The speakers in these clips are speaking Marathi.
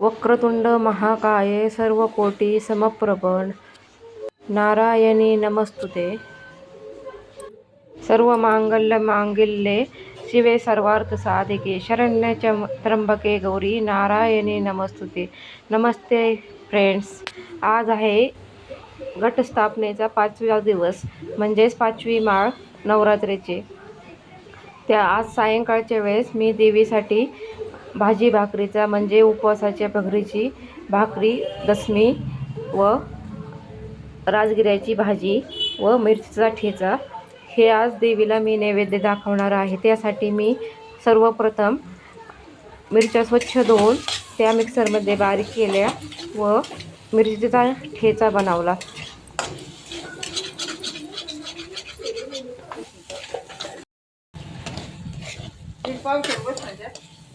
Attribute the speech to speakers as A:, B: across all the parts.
A: वक्रतुंड महाकाय सर्वकोटी समप्रभ नारायणी नमस्तुते। सर्व मांगल्य मांगल्ये शिवे सर्वार्थ साधिके। शरण्य त्र्यंबके गौरी नारायणी नमस्तुते। नमस्ते फ्रेंड्स आज आहे घटस्थापनेचा पाचवा दिवस म्हणजेच पाचवी माळ नवरात्रीचे. त्या आज सायंकाळच्या वेळेस मी देवीसाठी भाजी भाकरीचा म्हणजे उपवासाच्या भगरीची भाकरी दसमी व राजगिऱ्याची भाजी व मिरचीचा ठेचा. हे आज देवीला मी नैवेद्य दाखवणार आहे. त्यासाठी मी सर्वप्रथम मिरच्या स्वच्छ धुवून त्या मिक्सरमध्ये बारीक केल्या व मिरचीचा ठेचा बनवला.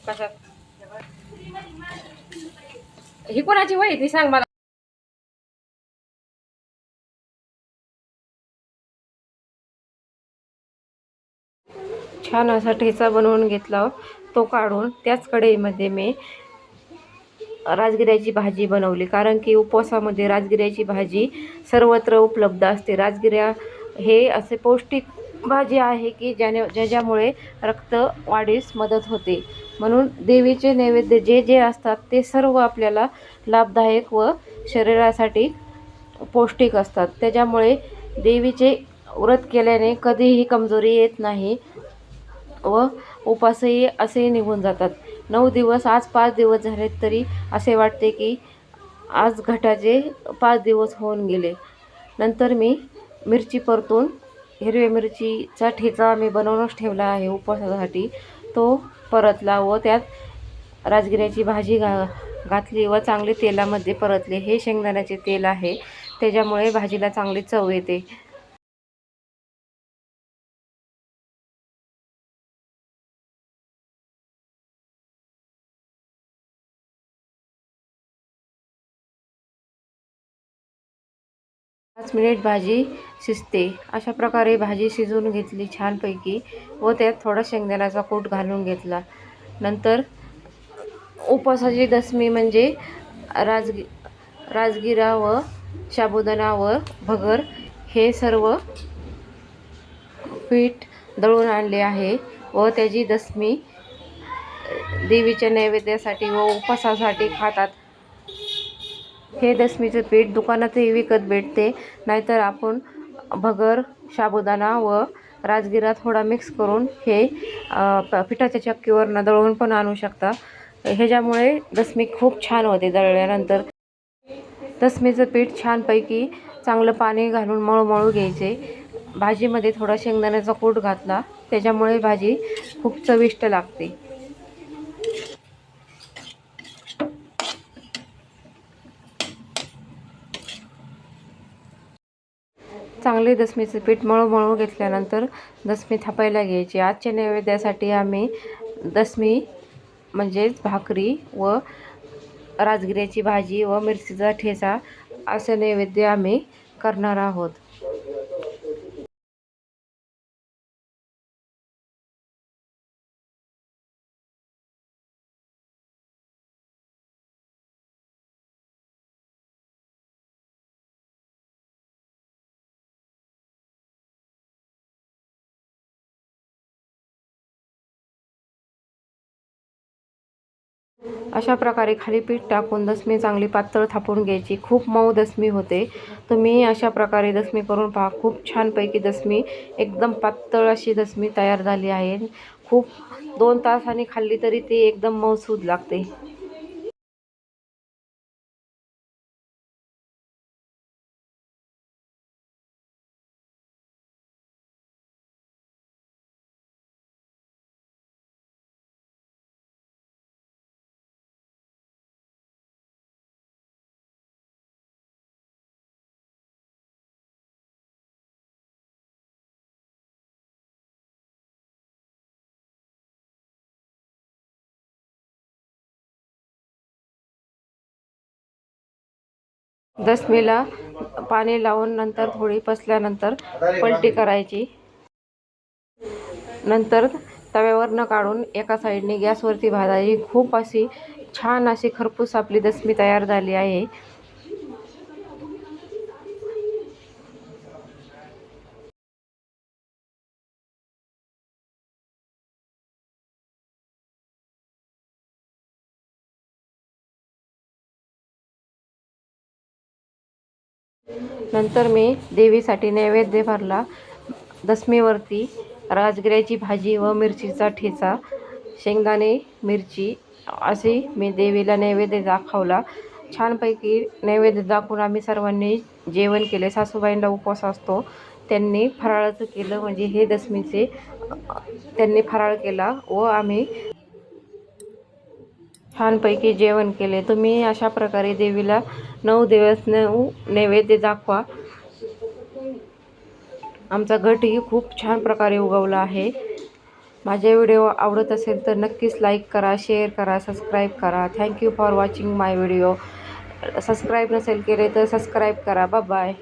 A: कशात? ही कोणाची वही ती सांग मला. छान असा ठेचा बनवून घेतला हो. तो काढून त्याच कढईमध्ये मी राजगिऱ्याची भाजी बनवली. कारण की उपवासामध्ये राजगिऱ्याची भाजी सर्वत्र उपलब्ध असते. राजगिऱ्या हे असे पौष्टिक भाजी आहे की ज्याने ज्याच्यामुळे रक्त वाढीस मदत होते. म्हणून देवीचे नैवेद्य जे जे असतात ते सर्व आपल्याला लाभदायक व शरीरासाठी पौष्टिक असतात. त्याच्यामुळे देवीचे व्रत केल्याने कधीही कमजोरी येत नाही व उपासही असेही निघून जातात. नऊ दिवस आज पाच दिवस झाले तरी असे वाटते की आज घटाचे पाच दिवस होऊन गेले. नंतर मी मिरची परतून हिरव्या मिरचीचा ठेचा मी बनवूनच ठेवला आहे उपवासासाठी. तो परतला व त्यात राजगिऱ्याची भाजी घा घातली व चांगले तेलामध्ये परतले. हे शेंगदाण्याचे तेल आहे. त्याच्यामुळे भाजीला चांगली चव येते. पाच मिनिट भाजी शिजते. अशा प्रकारे भाजी शिजवून घेतली छानपैकी व त्यात थोडा शेंगदाण्याचा कूट घालून घेतला. नंतर उपवासाची दसमी म्हणजे राजगी राजगिरा व साबुदाणा व भगर हे सर्व पीठ दळून आणले आहे व त्याची दसमी देवीच्या नैवेद्यासाठी व उपवासासाठी खातात. हे दसमीचं पीठ दुकानातही विकत भेटते. नाहीतर आपण भगर साबुदाणा व राजगिरा थोडा मिक्स करून हे प पिठाच्या चक्कीवरनं दळून पण आणू शकता. ह्याच्यामुळे दसमी खूप छान होते दळल्यानंतर. दसमीचं पीठ छानपैकी चांगलं पाणी घालून मळूमळू घ्यायचे. भाजीमध्ये थोडा शेंगदाण्याचा कूट घातला. त्याच्यामुळे भाजी खूप चविष्ट लागते. चांगले दसमीचे पीठ मळू मळू घेतल्यानंतर दसमी थापायला घ्यायची. आजच्या नैवेद्यासाठी आम्ही दसमी म्हणजेच भाकरी व राजगिऱ्याची भाजी व मिरचीचा ठेचा असे नैवेद्य आम्ही करणार आहोत. अशा प्रकारे खाली पीठ टाकून दसमी चांगली पातळ थापून घ्यायची. खूप मऊ दसमी होते. तुम्ही अशा प्रकारे दसमी करून पहा. खूप छानपैकी दसमी एकदम पातळ अशी दसमी तयार झाली आहे. खूप दोन तासाने खाल्ली तरी ती एकदम मऊसूद लागते. दसमीला पाणी लावून नंतर थोडी पसल्यानंतर पलटी करायची. नंतर तव्यावर न काढून एका साईडने गॅसवरती भाजायची. खूप अशी छान अशी खरपूस आपली दसमी तयार झाली आहे. नंतर मी देवीसाठी नैवेद्य भरला. दसमीवरती राजगिऱ्याची भाजी व मिरचीचा ठेचा शेंगदाणे मिरची असे मी देवीला नैवेद्य दाखवला. छानपैकी नैवेद्य दाखवून आम्ही सर्वांनी जेवण केले. सासूबाईंना उपवास असतो. त्यांनी फराळाचं केलं. म्हणजे हे दसमीचे त्यांनी फराळ केला व आम्ही छानपैकी जेवण केले. तुम्ही अशा प्रकारे देवीला नऊ दिवस नऊ नैवेद्य दाखवा. आमचा गटही खूप छान प्रकारे उगवला आहे. माझे व्हिडिओ आवडत असेल तर नक्कीच लाईक करा शेअर करा सबस्क्राईब करा. Thank you for watching my video subscribe नसेल केले तर सबस्क्राईब करा. बाय